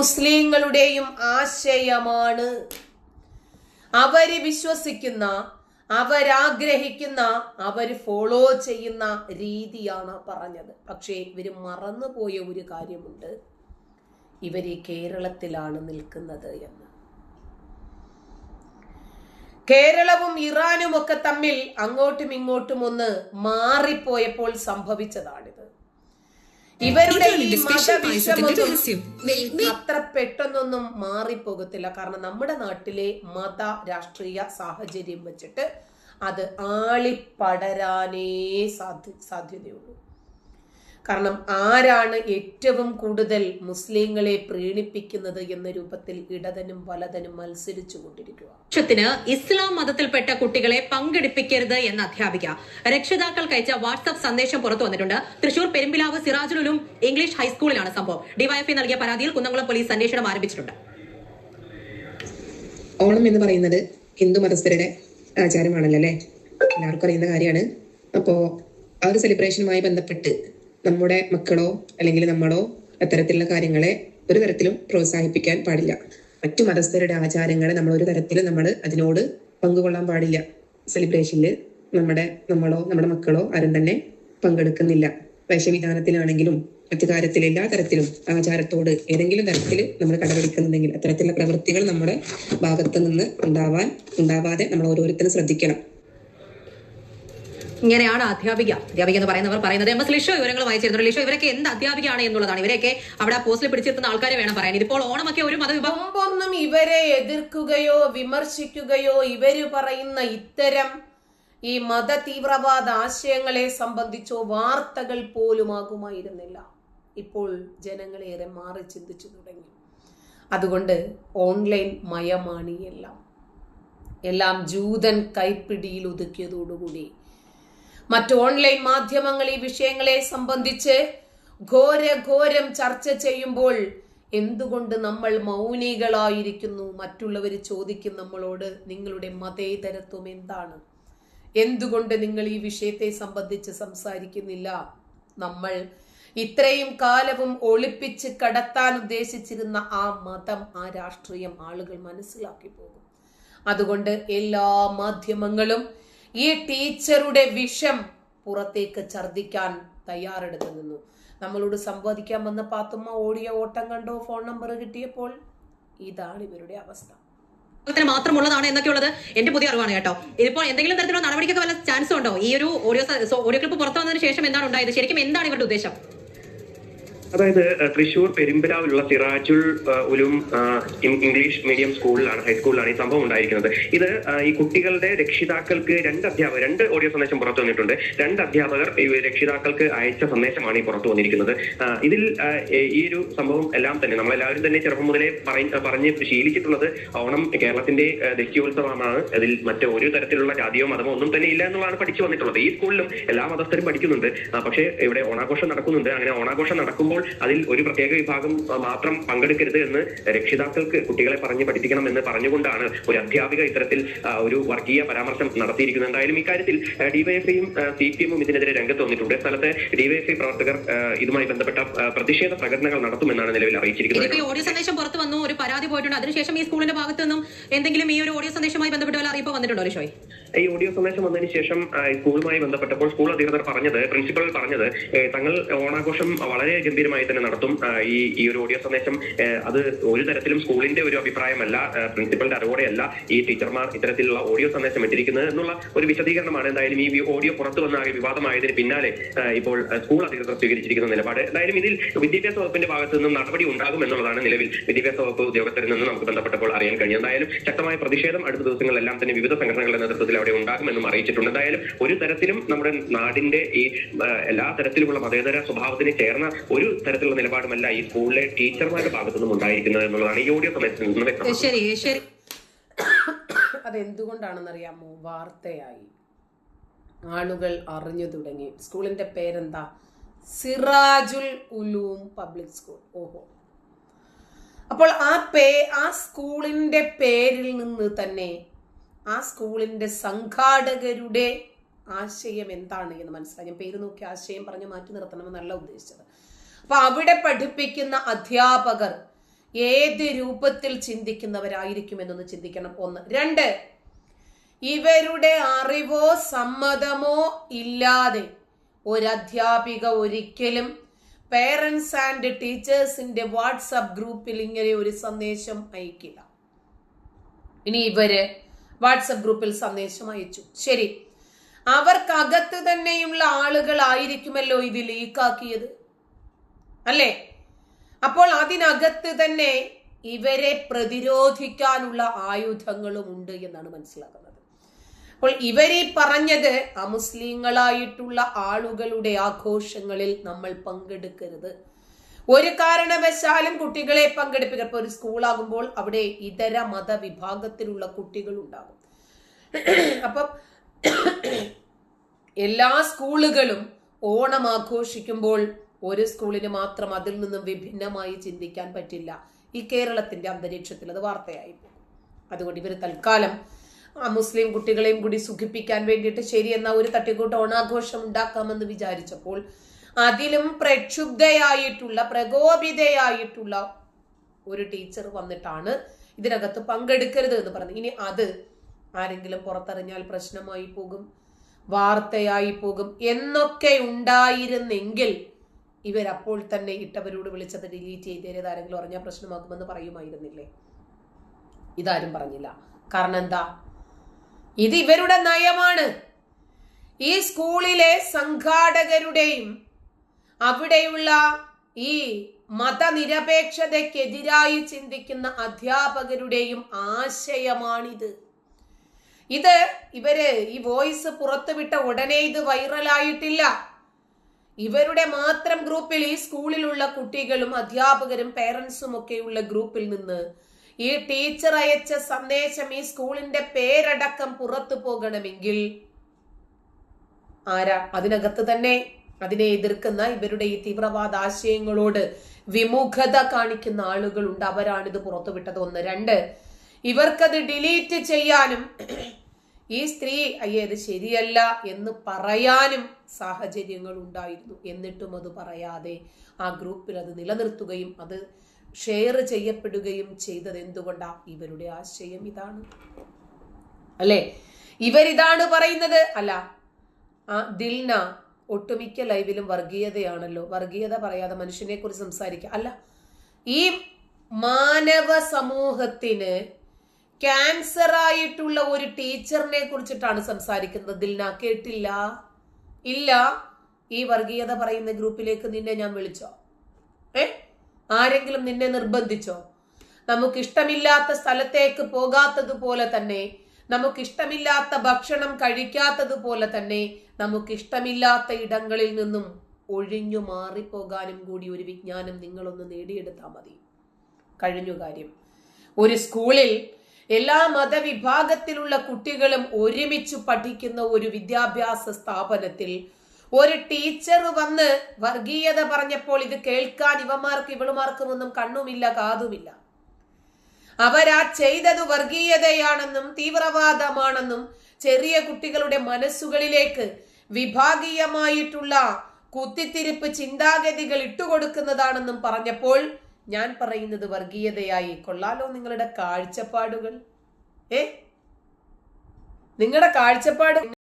മുസ്ലിങ്ങളുടെയും ആശയമാണ്. അവർ വിശ്വസിക്കുന്ന അവരാഗ്രഹിക്കുന്ന അവർ ഫോളോ ചെയ്യുന്ന രീതിയാണ് പറഞ്ഞത്. പക്ഷേ ഇവർ മറന്നുപോയ ഒരു കാര്യമുണ്ട്. ഇവർ കേരളത്തിലാണ് നിൽക്കുന്നത് എന്ന്. കേരളവും ഇറാനും ഒക്കെ തമ്മിൽ അങ്ങോട്ടും ഇങ്ങോട്ടും ഒന്ന് മാറിപ്പോയപ്പോൾ സംഭവിച്ചതാണിത്. ഇവരുടെ ഈ മതവിഷമൊന്നും അത്ര പെട്ടെന്നൊന്നും മാറിപ്പോകത്തില്ല. കാരണം നമ്മുടെ നാട്ടിലെ മത രാഷ്ട്രീയ സാഹചര്യം വെച്ചിട്ട് അത് ആളിപ്പടരാനേ സാധ്യ സാധ്യതയുള്ളൂ. കാരണം ആരാണ് ഏറ്റവും കൂടുതൽ മുസ്ലിങ്ങളെ പ്രീണിപ്പിക്കുന്നത് എന്ന രൂപത്തിൽ ഇടതനും വലതനും മത്സരിച്ചു കൊണ്ടിരിക്കുക. ലക്ഷത്തിന് ഇസ്ലാം മതത്തിൽപ്പെട്ട കുട്ടികളെ പങ്കെടുപ്പിക്കരുത് എന്ന് അധ്യാപിക. രക്ഷിതാക്കൾക്ക് അയച്ച വാട്സ്ആപ്പ് സന്ദേശം പുറത്തു വന്നിട്ടുണ്ട്. തൃശൂർ പെരുമ്പിലാവ് സിറാജുലും ഇംഗ്ലീഷ് ഹൈസ്കൂളിലാണ് സംഭവം. ഡിവൈഎഫ്ഐ നൽകിയ പരാതിയിൽ കുന്നംകുളം പോലീസ് അന്വേഷണം ആരംഭിച്ചിട്ടുണ്ട്. ഓണം എന്ന് പറയുന്നത് ഹിന്ദു മതസ്ഥരുടെ ആചാരമാണല്ലോ അല്ലേ? എല്ലാവർക്കും അറിയുന്ന കാര്യമാണ്. അപ്പോൾ ആ ഒരു സെലിബ്രേഷനുമായി ബന്ധപ്പെട്ട് നമ്മുടെ മക്കളോ അല്ലെങ്കിൽ നമ്മളോ അത്തരത്തിലുള്ള കാര്യങ്ങളെ ഒരു തരത്തിലും പ്രോത്സാഹിപ്പിക്കാൻ പാടില്ല. മറ്റു മതസ്ഥരുടെ ആചാരങ്ങളെ നമ്മൾ ഒരു തരത്തിലും നമ്മൾ അതിനോട് പങ്കുകൊള്ളാൻ പാടില്ല. സെലിബ്രേഷനിൽ നമ്മുടെ നമ്മളോ നമ്മുടെ മക്കളോ ആരും തന്നെ പങ്കെടുക്കുന്നില്ല. വേഷവിധാനത്തിലാണെങ്കിലും മറ്റു കാര്യത്തിൽ എല്ലാ തരത്തിലും ആചാരത്തോട് ഏതെങ്കിലും തരത്തിൽ നമ്മൾ കടപിടിക്കുന്നുണ്ടെങ്കിൽ അത്തരത്തിലുള്ള പ്രവൃത്തികൾ നമ്മുടെ ഭാഗത്ത് നിന്ന് ഉണ്ടാവാൻ ഉണ്ടാവാതെ നമ്മൾ ഓരോരുത്തരും ശ്രദ്ധിക്കണം. ഇങ്ങനെയാണ് അധ്യാപിക. അധ്യാപിക എന്ന് പറയുന്നവർ പറയുന്നത്. എം എസ് ലിഷോ വിവരങ്ങൾ വായിച്ചിരുന്നു. ലിഷോ ഇവരൊക്കെ എന്ത് അധ്യാപികയാണ് എന്നുള്ളതാണ്. ഇവരെയൊക്കെ അവിടെ പോസ്റ്റിൽ പിടിച്ചിരുന്ന ആൾക്കാരെ വേണം പറയാൻ. ഇതിപ്പോൾ ഓണമൊക്കെ ഒരു മതവിഭാഗം ഇവരെ എതിർക്കുകയോ വിമർശിക്കുകയോ ഇവർ പറയുന്ന ഇത്തരം ഈ മത തീവ്രവാദ ആശയങ്ങളെ സംബന്ധിച്ചോ വാർത്തകൾ പോലുമാകുമായിരുന്നില്ല. ഇപ്പോൾ ജനങ്ങളേറെ മാറി ചിന്തിച്ചു തുടങ്ങി. അതുകൊണ്ട് ഓൺലൈൻ മയമാണ് എല്ലാം എല്ലാം ജൂതൻ കൈപ്പിടിയിൽ ഒതുക്കിയതോടുകൂടി മറ്റ് ഓൺലൈൻ മാധ്യമങ്ങൾ ഈ വിഷയങ്ങളെ സംബന്ധിച്ച് ഘോര ഘോരം ചർച്ച ചെയ്യുമ്പോൾ എന്തുകൊണ്ട് നമ്മൾ മൗനികളായിരിക്കുന്നു? മറ്റുള്ളവർ ചോദിക്കും നമ്മളോട് നിങ്ങളുടെ മതേതരത്വം എന്താണ്? എന്തുകൊണ്ട് നിങ്ങൾ ഈ വിഷയത്തെ സംബന്ധിച്ച് സംസാരിക്കുന്നില്ല? നമ്മൾ ഇത്രയും കാലവും ഒളിപ്പിച്ച് കടത്താൻ ഉദ്ദേശിച്ചിരുന്ന ആ മതം ആ രാഷ്ട്രീയം ആളുകൾ മനസ്സിലാക്കി പോകും. അതുകൊണ്ട് എല്ലാ മാധ്യമങ്ങളും ഈ ടീച്ചറുടെ വിഷം പുറത്തേക്ക് ഛർദിക്കാൻ തയ്യാറെടുത്തു നിന്നു. നമ്മളോട് സംവദിക്കാൻ വന്ന പാത്തുമ്മ ഓടിയ ഓട്ടം കണ്ടോ? ഫോൺ നമ്പർ കിട്ടിയപ്പോൾ ഇതാണ് ഇവരുടെ അവസ്ഥ. മാത്രമുള്ളതാണ് എന്നൊക്കെ ഉള്ളത് എന്റെ പുതിയ അറിവാണ് കേട്ടോ. ഇതിപ്പോൾ എന്തെങ്കിലും തരത്തിലുള്ള നടപടിക്കൊക്കെ വല്ല ചാൻസ് ഉണ്ടോ? ഈ ഒരു ഓഡിയോ ഓഡിയോ ക്ലിപ്പ് പുറത്തു വന്നതിന് ശേഷം എന്താണ് ഉണ്ടായത്? ശരിക്കും എന്താണ് ഇവരുടെ ഉദ്ദേശം? അതായത് തൃശൂർ പെരുമ്പിലാവിലുള്ള സിറാജുൽ ഉലും ഇംഗ്ലീഷ് മീഡിയം സ്കൂളിലാണ് ഹൈസ്കൂളിലാണ് ഈ സംഭവം ഉണ്ടായിരിക്കുന്നത്. ഇത് ഈ കുട്ടികളുടെ രക്ഷിതാക്കൾക്ക് രണ്ട് അധ്യാപകർ രണ്ട് ഓഡിയോ സന്ദേശം പുറത്തു വന്നിട്ടുണ്ട്. രണ്ട് അധ്യാപകർ രക്ഷിതാക്കൾക്ക് അയച്ച സന്ദേശമാണ് ഈ പുറത്തു വന്നിരിക്കുന്നത്. ഇതിൽ ഈ- ഒരു സംഭവം എല്ലാം തന്നെ നമ്മളെല്ലാവരും തന്നെ ചെറുപ്പം മുതലേ പറഞ്ഞ് ശീലിച്ചിട്ടുള്ളത് ഓണം കേരളത്തിന്റെ ദേശീയോത്സവമാണ് അതിൽ മറ്റേ ഒരു തരത്തിലുള്ള ജാതിയോ മതമോ ഒന്നും തന്നെ ഇല്ല എന്നുള്ളതാണ് പഠിച്ചു വന്നിട്ടുള്ളത്. ഈ സ്കൂളിലും എല്ലാ മതസ്ഥരും പഠിക്കുന്നുണ്ട്. പക്ഷേ ഇവിടെ ഓണാഘോഷം നടക്കുന്നുണ്ട്. അങ്ങനെ ഓണാഘോഷം നടക്കുമ്പോൾ അതിൽ ഒരു പ്രത്യേക വിഭാഗം മാത്രം പങ്കെടുക്കരുത് എന്ന് രക്ഷിതാക്കൾക്ക് കുട്ടികളെ പറഞ്ഞ് പഠിപ്പിക്കണം എന്ന് പറഞ്ഞുകൊണ്ടാണ് ഒരു അധ്യാപിക ഇത്തരത്തിൽ ഒരു വർഗീയ പരാമർശം നടത്തിയിരിക്കുന്നത്. എന്തായാലും ഇക്കാര്യത്തിൽ ഡിവൈഎഫ്ഐയും സി പി എമ്മും ഇതിനെതിരെ രംഗത്ത് വന്നിട്ടുണ്ട്. സ്ഥലത്തെ ഡിവൈഎഫ്ഐ പ്രവർത്തകർ ഇതുമായി ബന്ധപ്പെട്ട പ്രതിഷേധ പ്രകടനങ്ങൾ നടത്തുമെന്നാണ് നിലവിൽ അറിയിച്ചിരിക്കുന്നത്. ഓഡിയോ സന്ദേശം പുറത്തു വന്നു ഒരു പരാതി പോയിട്ടുണ്ട്. അതിനുശേഷം ഈ സ്കൂളിന്റെ ഭാഗത്തു നിന്നും എന്തെങ്കിലും ഈ ഒരു ഓഡിയോ സന്ദേശവുമായി ബന്ധപ്പെട്ട് അറിയിപ്പ് വന്നിട്ടുണ്ടോ ലിഷോയ് ഈ ഓഡിയോ സന്ദേശം വന്നതിന് ശേഷം സ്കൂളുമായി ബന്ധപ്പെട്ടപ്പോൾ സ്കൂൾ അധികൃതർ പറഞ്ഞത് പ്രിൻസിപ്പൽ പറഞ്ഞത് തങ്ങൾ ഓണാഘോഷം വളരെ ഗംഭീരമായി തന്നെ നടത്തും. ഈ ഈ ഒരു ഓഡിയോ സന്ദേശം അത് ഒരു തരത്തിലും സ്കൂളിന്റെ ഒരു അഭിപ്രായമല്ല പ്രിൻസിപ്പലിന്റെ അറിവോടെയല്ല ഈ ടീച്ചർമാർ ഇത്തരത്തിലുള്ള ഓഡിയോ സന്ദേശം ഇട്ടിരിക്കുന്നത് എന്നുള്ള ഒരു വിശദീകരണമാണ് എന്തായാലും ഈ ഓഡിയോ പുറത്തു വന്ന വിവാദമായതിന് പിന്നാലെ ഇപ്പോൾ സ്കൂൾ അധികൃതർ സ്വീകരിച്ചിരിക്കുന്ന നിലപാട്. എന്തായാലും ഇതിൽ വിദ്യാഭ്യാസ വകുപ്പിന്റെ ഭാഗത്ത് നിന്നും നടപടി ഉണ്ടാകും എന്നുള്ളതാണ് നിലവിൽ വിദ്യാഭ്യാസ വകുപ്പ് ഉദ്യോഗസ്ഥരിൽ നിന്ന് നമുക്ക് ബന്ധപ്പെട്ടപ്പോൾ അറിയാൻ കഴിയും എന്തായാലും ശക്തമായ പ്രതിഷേധം അടുത്ത ദിവസങ്ങളിലെല്ലാം തന്നെ വിവിധ സംഘടനകളുടെ നേതൃത്വത്തിൽ അവിടെ ഉണ്ടാകുമെന്നും അറിയിച്ചിട്ടുണ്ട്. എന്തായാലും ഒരു തരത്തിലും നമ്മുടെ നാടിന്റെ ഈ എല്ലാ തരത്തിലുമുള്ള മതേതര സ്വഭാവത്തിന് ചേർന്ന ഒരു തരത്തിലുള്ള നിലപാടുമല്ല ഈ സ്കൂളിലെ ടീച്ചർമാരുടെ ഭാഗത്തു നിന്നും ഉണ്ടായിരിക്കുന്നത് എന്നുള്ളതാണ്. ഈ ഓഡിയോ സമയത്ത് നിന്ന് വ്യക്തമാക്കുന്നത് അതെന്തുകൊണ്ടാണെന്നറിയാമോ? വാർത്തയായി. ആളുകൾ അറിഞ്ഞു തുടങ്ങി. സ്കൂളിന്റെ പേരെന്താ? Sirajul Uloom public school. ഓഹോ. അപ്പോൾ ആ പേ ആ സ്കൂളിന്റെ പേരിൽ നിന്ന് തന്നെ ആ സ്കൂളിന്റെ സംഘാടകരുടെ ആശയം എന്താണ് എന്ന് മനസ്സിലായി. ഞാൻ പേര് നോക്കി ആശയം പറഞ്ഞ് മാറ്റി നിർത്തണമെന്നല്ല ഉദ്ദേശിച്ചത്. അപ്പൊ അവിടെ പഠിപ്പിക്കുന്ന അധ്യാപകർ ഏത് രൂപത്തിൽ ചിന്തിക്കുന്നവരായിരിക്കും എന്നൊന്ന് ചിന്തിക്കണം. ഒന്ന്. രണ്ട്. ഇവരുടെ അറിവോ സമ്മതമോ ഇല്ലാതെ ഒരു അധ്യാപിക ഒരിക്കലും പേരൻസ് ആൻഡ് ടീച്ചേഴ്സിന്റെ വാട്സപ്പ് ഗ്രൂപ്പിൽ ഇങ്ങനെ ഒരു സന്ദേശം അയക്കില്ല. ഇനി ഇവർ വാട്സപ്പ് ഗ്രൂപ്പിൽ സന്ദേശം അയച്ചു. ശരി. അവർക്കകത്ത് തന്നെയുള്ള ആളുകളായിരിക്കുമല്ലോ ഇത് ലീക്കാക്കിയത്. അല്ലേ? അപ്പോൾ അതിനകത്ത് തന്നെ ഇവരെ പ്രതിരോധിക്കാനുള്ള ആയുധങ്ങളും ഉണ്ട് എന്നാണ് മനസ്സിലാക്കുന്നത്. അപ്പോൾ ഇവരീ പറഞ്ഞത് അമുസ്ലിങ്ങളായിട്ടുള്ള ആളുകളുടെ ആഘോഷങ്ങളിൽ നമ്മൾ പങ്കെടുക്കരുത്. ഒരു കാരണവശാലും കുട്ടികളെ പങ്കെടുപ്പിക്കുക ഇപ്പൊ ഒരു സ്കൂളാകുമ്പോൾ അവിടെ ഇതര മതവിഭാഗത്തിലുള്ള കുട്ടികൾ ഉണ്ടാകും അപ്പം എല്ലാ സ്കൂളുകളും ഓണം ആഘോഷിക്കുമ്പോൾ ഒരു സ്കൂളിന് മാത്രം അതിൽ നിന്നും വിഭിന്നമായി ചിന്തിക്കാൻ പറ്റില്ല. ഈ കേരളത്തിന്റെ അന്തരീക്ഷത്തിൽ അത് വാർത്തയായി അതുകൊണ്ട് ഇവർ തൽക്കാലം മുസ്ലിം കുട്ടികളെയും കൂടി സുഖിപ്പിക്കാൻ വേണ്ടിയിട്ട് ശരി എന്ന ഒരു തട്ടിക്കൂട്ട് ഓണാഘോഷം ഉണ്ടാക്കാമെന്ന് വിചാരിച്ചപ്പോൾ അതിലും പ്രക്ഷുബ്ധയായിട്ടുള്ള പ്രകോപിതയായിട്ടുള്ള ഒരു ടീച്ചർ വന്നിട്ടാണ് ഇതിനകത്ത് പങ്കെടുക്കരുത് എന്ന് പറഞ്ഞു ഇനി അത് ആരെങ്കിലും പുറത്തറിഞ്ഞാൽ പ്രശ്നമായി പോകും വാർത്തയായി പോകും എന്നൊക്കെ ഉണ്ടായിരുന്നെങ്കിൽ ഇവരപ്പോൾ തന്നെ ഇട്ടവരോട് വിളിച്ചത് ഡിലീറ്റ് ചെയ്തേരത് ആരെങ്കിലും അറിഞ്ഞാൽ പ്രശ്നമാകുമെന്ന് പറയുമായിരുന്നില്ലേ? ഇതാരും പറഞ്ഞില്ല. കാരണം എന്താ? ഇത് ഇവരുടെ നയമാണ്. ഈ സ്കൂളിലെ സംഘാടകരുടെയും അവിടെയുള്ള ഈ മതനിരപേക്ഷതയ്ക്കെതിരായി ചിന്തിക്കുന്ന അധ്യാപകരുടെയും ആശയമാണിത്. ഇത് ഇവർ ഈ വോയിസ് പുറത്തുവിട്ട ഉടനെ ഇത് വൈറലായിട്ടില്ല. ഇവരുടെ മാത്രം ഗ്രൂപ്പിൽ ഈ സ്കൂളിലുള്ള കുട്ടികളും അധ്യാപകരും പേരൻസും ഒക്കെയുള്ള ഗ്രൂപ്പിൽ നിന്ന് ഈ ടീച്ചർ അയച്ച സന്ദേശം ഈ സ്കൂളിന്റെ പേരടക്കം പുറത്തു പോകണമെങ്കിൽ ആരാ? അതിനകത്ത് തന്നെ അതിനെ എതിർക്കുന്ന ഇവരുടെ ഈ തീവ്രവാദ ആശയങ്ങളോട് വിമുഖത കാണിക്കുന്ന ആളുകളുണ്ട്. അവരാണ് ഇത് പുറത്തുവിട്ടത്. ഒന്ന്. രണ്ട്. ഇവർക്കത് ഡിലീറ്റ് ചെയ്യാനും ഈ സ്ത്രീ അയ്യേ ഇത് ശരിയല്ല എന്ന് പറയാനും സാഹചര്യങ്ങൾ ഉണ്ടായിരുന്നു. എന്നിട്ടും അത് പറയാതെ ആ ഗ്രൂപ്പിൽ അത് നിലനിർത്തുകയും അത് ഷെയർ ചെയ്യപ്പെടുകയും ചെയ്തത് എന്തുകൊണ്ടാ? ഇവരുടെ ആശയം ഇതാണ്. അല്ലേ? ഇവരിതാണ് പറയുന്നത്. അല്ല ആ ദിൽന ഒട്ടുമിക്ക ലൈവിലും വർഗീയതയാണല്ലോ. വർഗീയത പറയാതെ മനുഷ്യനെ കുറിച്ച് സംസാരിക്കുക അല്ല ഈ മാനവ സമൂഹത്തിന് ക്യാൻസർ ആയിട്ടുള്ള ഒരു ടീച്ചറിനെ കുറിച്ചിട്ടാണ് സംസാരിക്കുന്നത്. ദിൽന കേട്ടില്ല? ഇല്ല. ഈ വർഗീയത പറയുന്ന ഗ്രൂപ്പിലേക്ക് നിന്നെ ഞാൻ വിളിച്ചോ? ഏ? ആരെങ്കിലും നിന്നെ നിർബന്ധിച്ചോ? നമുക്ക് ഇഷ്ടമില്ലാത്ത സ്ഥലത്തേക്ക് പോകാത്തതുപോലെ തന്നെ നമുക്കിഷ്ടമില്ലാത്ത ഭക്ഷണം കഴിക്കാത്തതുപോലെ തന്നെ നമുക്കിഷ്ടമില്ലാത്ത ഇടങ്ങളിൽ നിന്നും ഒഴിഞ്ഞു മാറിപ്പോകാനും കൂടി ഒരു വിജ്ഞാനം നിങ്ങളൊന്ന് നേടിയെടുത്താൽ മതി. കഴിഞ്ഞു കാര്യം. ഒരു സ്കൂളിൽ എല്ലാ മതവിഭാഗത്തിലുള്ള കുട്ടികളും ഒരുമിച്ച് പഠിക്കുന്ന ഒരു വിദ്യാഭ്യാസ സ്ഥാപനത്തിൽ ഒരു ടീച്ചർ വന്ന് വർഗീയത പറഞ്ഞപ്പോൾ ഇത് കേൾക്കാൻ ഇവന്മാർക്കും ഇവളുമാർക്കും ഒന്നും കണ്ണുമില്ല കാതുമില്ല. അവരാ ചെയ്തത് വർഗീയതയാണെന്നും തീവ്രവാദമാണെന്നും ചെറിയ കുട്ടികളുടെ മനസ്സുകളിലേക്ക് വിഭാഗീയമായിട്ടുള്ള കുത്തിത്തിരിപ്പ് ചിന്താഗതികൾ ഇട്ടുകൊടുക്കുന്നതാണെന്നും പറഞ്ഞപ്പോൾ ഞാൻ പറയുന്നത് വർഗീയതയായി. കൊള്ളാലോ നിങ്ങളുടെ കാഴ്ചപ്പാടുകൾ. ഏ? നിങ്ങളുടെ കാഴ്ചപ്പാട്